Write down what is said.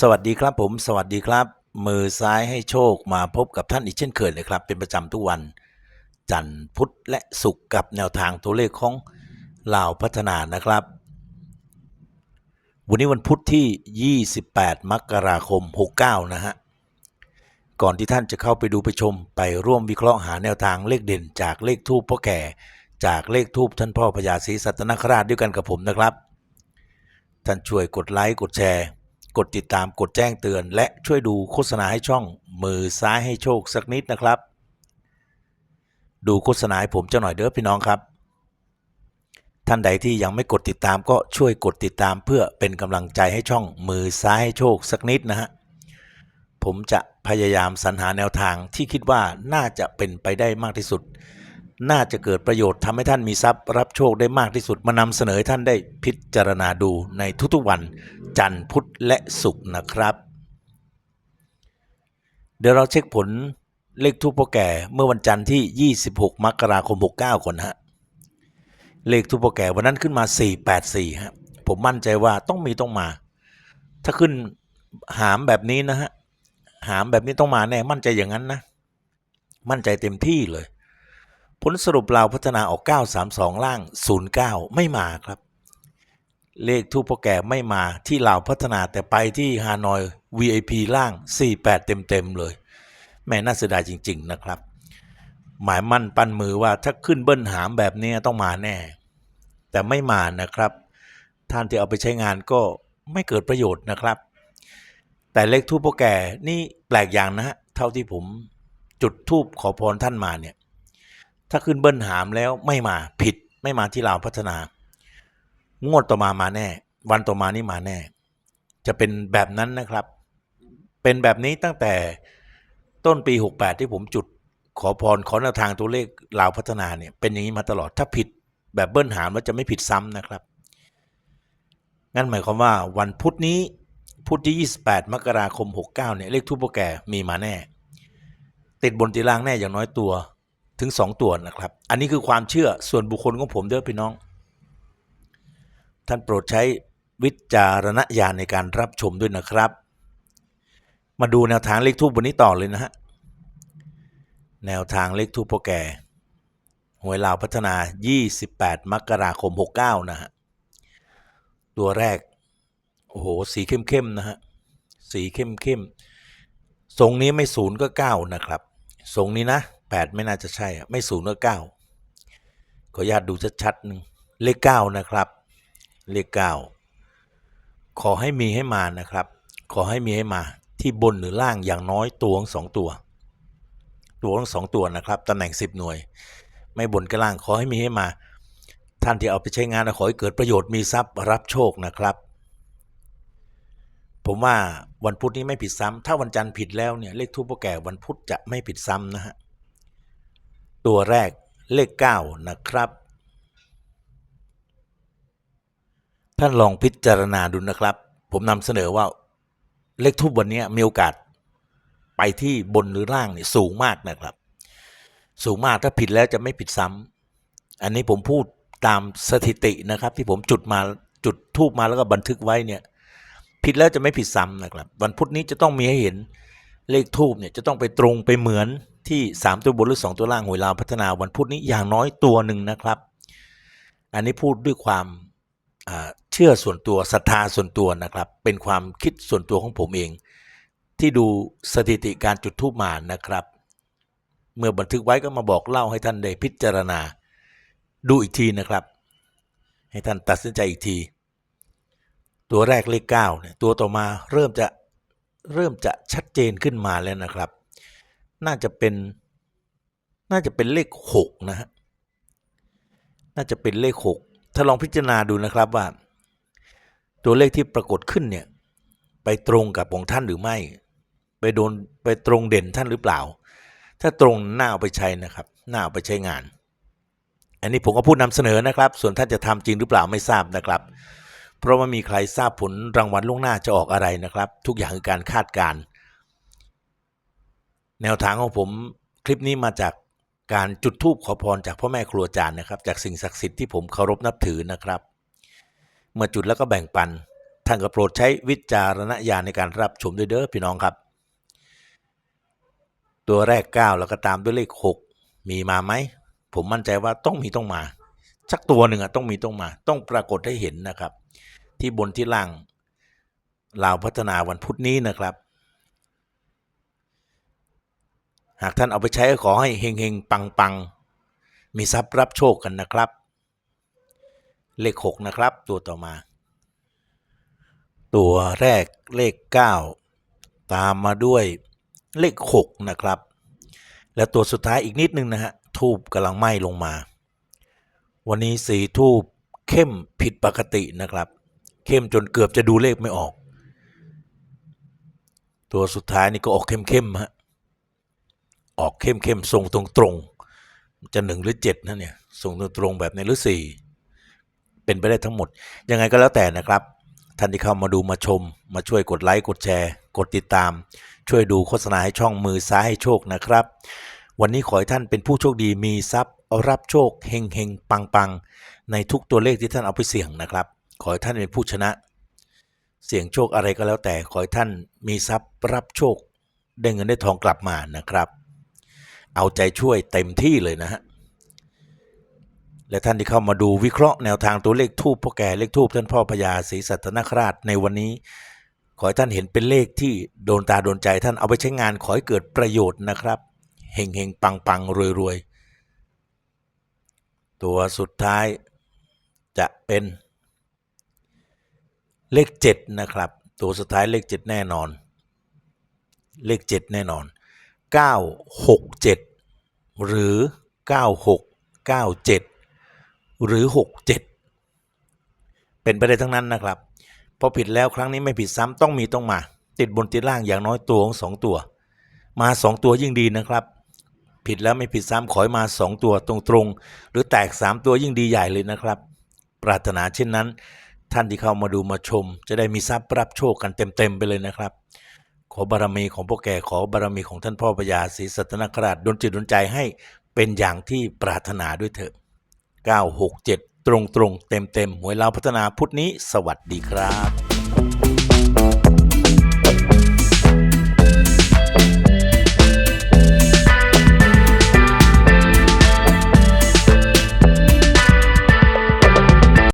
สวัสดีครับผมสวัสดีครับ มือซ้ายให้โชคมาพบกับท่านอีกเช่นเคยเลยครับ เป็นประจำทุกวัน จันทร์พุธและศุกร์กับแนวทางตัวเลขของเหล่าพัฒนานะครับ วันนี้วันพุธที่ 28 มกราคม 69 นะฮะ ก่อนที่ท่านจะเข้าไปดูไปชมไปร่วมวิเคราะห์หาแนวทางเลขเด่น จากเลขทูปพ่อแก่ จากเลขทูปท่านพ่อพญาศรีสัตนคราชด้วยกันกับผมนะครับ ท่านช่วยกดไลค์กดแชร์ ดติดตามกดแจ้งเตือน และช่วยดูโฆษณาให้ช่องมือซ้ายให้โชคสักนิดนะครับ ดูโฆษณาให้ผมเจ้าหน่อยเด้อพี่น้องครับ ท่านใดที่ยังไม่กดติดตามก็ช่วยกดติดตามเพื่อเป็นกำลังใจให้ช่องมือซ้ายให้โชคสักนิดนะฮะผมจะพยายามสรรหาแนวทางที่คิดว่าน่าจะเป็นไปได้มากที่สุด น่าจะเกิดประโยชน์ทำให้ท่านมีทรัพย์ รับโชคได้มากที่สุดมานำเสนอให้ท่านได้พิจารณาดูในทุกๆวัน จันทร์พุธและศุกร์นะครับ เดี๋ยวเราเช็คผลเลขทูปพ่อแก่เมื่อวันจันทร์ที่ 26 มกราคม 69ก่อนนฮะเลขทูปพ่อแก่วันนั้นขึ้นมา 484ฮะผมมั่นใจว่าต้องมีต้องมา ถ้าขึ้นหามแบบนี้นะฮะหามแบบนี้ต้องมาแน่มั่นใจอย่างนั้นนะ มั่นใจเต็มที่เลย ผลสรุปเราพัฒนาออก 932 ล่าง 09 ไม่มาครับ เลขทูปพ่อแก่ไม่มาที่ลาพัฒนาแต่ไปที่ฮานอย VIP ล่าง 48 เต็ม ๆ เลย แม่น่าเสียดายจริง ๆ นะครับ หมายมั่นปั้นมือว่าถ้าขึ้นเบิ้ลหามแบบนี้ต้องมาแน่ แต่ไม่มานะครับ ท่านที่เอาไปใช้งานก็ไม่เกิดประโยชน์นะครับ แต่เลขทูปพ่อแก่นี่แปลกอย่างนะฮะเท่าที่ผมจุดทูปขอพรท่านมาเนี่ย ถ้าขึ้นเบิ้ลหามแล้วไม่มาผิดไม่มาที่ลาวพัฒนา งวดต่อมามาแน่ วันต่อมานี่มาแน่ จะเป็นแบบนั้นนะครับ เป็นแบบนี้ตั้งแต่ต้นปี 68 ที่ผมจุดขอพรขอแนวทางตัวเลขลาวพัฒนาเนี่ยเป็นอย่างนี้มาตลอดถ้าผิดแบบเบิ้ลหามแล้วจะไม่ผิดซ้ำนะครับงั้นหมายความว่าวันพุธนี้พุธที่ 28 มกราคม 69 เนี่ยเลขทูปโปรแกรมีมาแน่ ติดบนตีล่างแน่อย่างน้อยตัว ถึง 2 ตัวนะครับ อันนี้คือความเชื่อส่วนบุคคลของผมเด้อพี่น้อง ท่านโปรดใช้วิจารณญาณในการรับชมด้วยนะครับ มาดูแนวทางเลขทูปวันนี้ต่อเลยนะฮะแนวทางเลขทูปโปรแกรหวยลาวพัฒนา 28 มกราคม 69 นะฮะ ตัวแรก โอ้โห สีเข้มๆนะฮะ สีเข้มๆทรงนี้ไม่ศูนย์ก็เก้านะครับ ทรงนี้นะ แปดไม่น่าจะใช่อะไม่ศูนย์ก็เก้าขออนุญาตดูชัดๆหนึ่งเลขเก้านะครับ เลขเก้าขอให้มีให้มานะครับ ขอให้มีให้มาที่บนหรือล่างอย่างน้อยตัวของสองตัว ตัวของสองตัวนะครับตำแหน่งสิบหน่วย ไม่บนก็ล่างขอให้มีให้มา ท่านที่เอาไปใช้งานขอให้เกิดประโยชน์มีทรัพย์รับโชคนะครับ ผมว่าวันพุธนี้ไม่ผิดซ้ำถ้าวันจันทร์ผิดแล้วเนี่ยเลขทูปโปแก่วันพุธจะไม่ผิดซ้ำนะฮะ ตัวแรกเลข 9 นะครับ ท่านลองพิจารณาดูนะครับ ผมนำเสนอว่าเลขทูบวันนี้มีโอกาสไปที่บนหรือล่างเนี่ยสูงมากนะครับ สูงมากถ้าผิดแล้วจะไม่ผิดซ้ำอันนี้ผมพูดตามสถิตินะครับ ที่ผมจุดมาจุดทูบมาแล้วก็บันทึกไว้เนี่ย ผิดแล้วจะไม่ผิดซ้ำนะครับ วันพุธนี้จะต้องมีให้เห็นเลขทูบเนี่ยจะต้องไปตรงไปเหมือน ที่ 3 ตัวบนหรือ 2 ตัวล่างหวยลาวพัฒนาวันพุธนี้อย่างน้อยตัวหนึ่งนะครับ อันนี้พูดด้วยความเชื่อส่วนตัวศรัทธาส่วนตัวนะครับ เป็นความคิดส่วนตัวของผมเอง ที่ดูสถิติการจุดทูบมานะครับ เมื่อบันทึกไว้ก็มาบอกเล่าให้ท่านได้พิจารณาดูอีกทีนะครับ ให้ท่านตัดสินใจอีกที ตัวแรกเลขเก้าเนี่ยตัวต่อมาเริ่มจะเริ่มจะชัดเจนขึ้นมาแล้วนะครับ น่าจะเป็น น่าจะเป็นเลขหกนะฮะ น่าจะเป็นเลขหกถ้าลองพิจารณาดูนะครับว่า ตัวเลขที่ปรากฏขึ้นเนี่ย ไปตรงกับของท่านหรือไม่ ไปโดนไปตรงเด่นท่านหรือเปล่า ถ้าตรงน่าเอาไปใช้นะครับน่าเอาไปใช้งาน อันนี้ผมก็พูดนำเสนอนะครับ ส่วนท่านจะทำจริงหรือเปล่าไม่ทราบนะครับ เพราะว่ามีใครทราบผลรางวัลล่วงหน้าจะออกอะไรนะครับ ทุกอย่างคือการคาดการณ์ แนวทางของผมคลิปนี้มาจากการจุดธูปขอพรจากพ่อแม่ครูอาจารย์นะครับ จากสิ่งศักดิ์สิทธิ์ที่ผมเคารพนับถือนะครับ เมื่อจุดแล้วก็แบ่งปันท่านก็โปรดใช้วิจารณญาณในการรับชมด้วยเด้อพี่น้องครับ ตัวแรก 9 แล้วก็ตามด้วยเลข 6 มีมาไหม ผมมั่นใจว่าต้องมีต้องมา สักตัวหนึ่งอะต้องมีต้องมา ต้องปรากฏให้เห็นนะครับ ที่บนที่ล่างลาวพัฒนาวันพุธนี้นะครับ หากท่านเอาไปใช้ก็ขอให้เฮงเฮงปังปังๆ มีทรัพย์รับโชคกันนะครับ เลข 6 นะครับ ตัวต่อมา ตัวแรกเลข 9 ตามมาด้วยเลข 6 นะครับ และตัวสุดท้ายอีกนิดนึงนะฮะทูบกำลังไหม้ลงมา วันนี้สีทูบเข้มผิดปกตินะครับ เข้มจนเกือบจะดูเลขไม่ออก ตัวสุดท้ายนี่ก็ออกเข้มๆฮะ ออกเข้มเข้มๆทรงตรงตรงๆจะหนึ่งหรือเจ็ดนะเนี่ยทรงตรงตรงๆแบบนี้หรือสี่เป็นไปได้ทั้งหมด ยังไงก็แล้วแต่นะครับท่านที่เข้ามาดูมาชม มาช่วยกดไลค์กดแชร์ กดติดตาม ช่วยดูโฆษณาให้ช่องมือซ้ายให้โชคนะครับ วันนี้ขอให้ท่านเป็นผู้โชคดีมีทรัพย์รับโชคเฮงเฮงปังปังในทุกตัวเลขที่ท่านเอาไปเสี่ยงนะครับ ขอให้ท่านเป็นผู้ชนะ เสี่ยงโชคอะไรก็แล้วแต่ขอให้ท่านมีทรัพย์รับโชค ได้เงินได้ทองกลับมานะครับ เอาใจช่วยเต็มที่เลยนะฮะและท่านที่เข้ามาดูวิเคราะห์แนวทางตัวเลขทูปพ่อแก่เลขทูปท่านพ่อพญาศรีสัตนคราชในวันนี้ ขอให้ท่านเห็นเป็นเลขที่โดนตาโดนใจท่านเอาไปใช้งานขอให้เกิดประโยชน์นะครับเฮงเฮงปังปังรวยรวยตัวสุดท้ายจะเป็นเลขเจ็ดนะครับ ตัวสุดท้ายเลขเจ็ดแน่นอน เลขเจ็ดแน่นอน 967 หรือ 9697 หรือ 67 เป็นไปได้ทั้งนั้นนะครับ พอผิดแล้วครั้งนี้ไม่ผิดซ้ำต้องมีต้องมา ติดบนติดล่างอย่างน้อยตัวของสองตัว มาสองตัวยิ่งดีนะครับ ผิดแล้วไม่ผิดซ้ำขอให้มาสองตัวตรงๆ หรือแตกสามตัวยิ่งดีใหญ่เลยนะครับ ปรารถนาเช่นนั้น ท่านที่เข้ามาดูมาชม จะได้มีทรัพย์รับโชคกันเต็มๆไปเลยนะครับ ขอบารมีของพวกแกขอบารมีของท่านพ่อพญาศรีสัตนคราชดลจิตดลใจให้เป็นอย่างที่ปรารถนาด้วยเถอะ 967 ตรงๆเต็มๆหวยลาพัฒนาพุทธนี้ สวัสดีครับ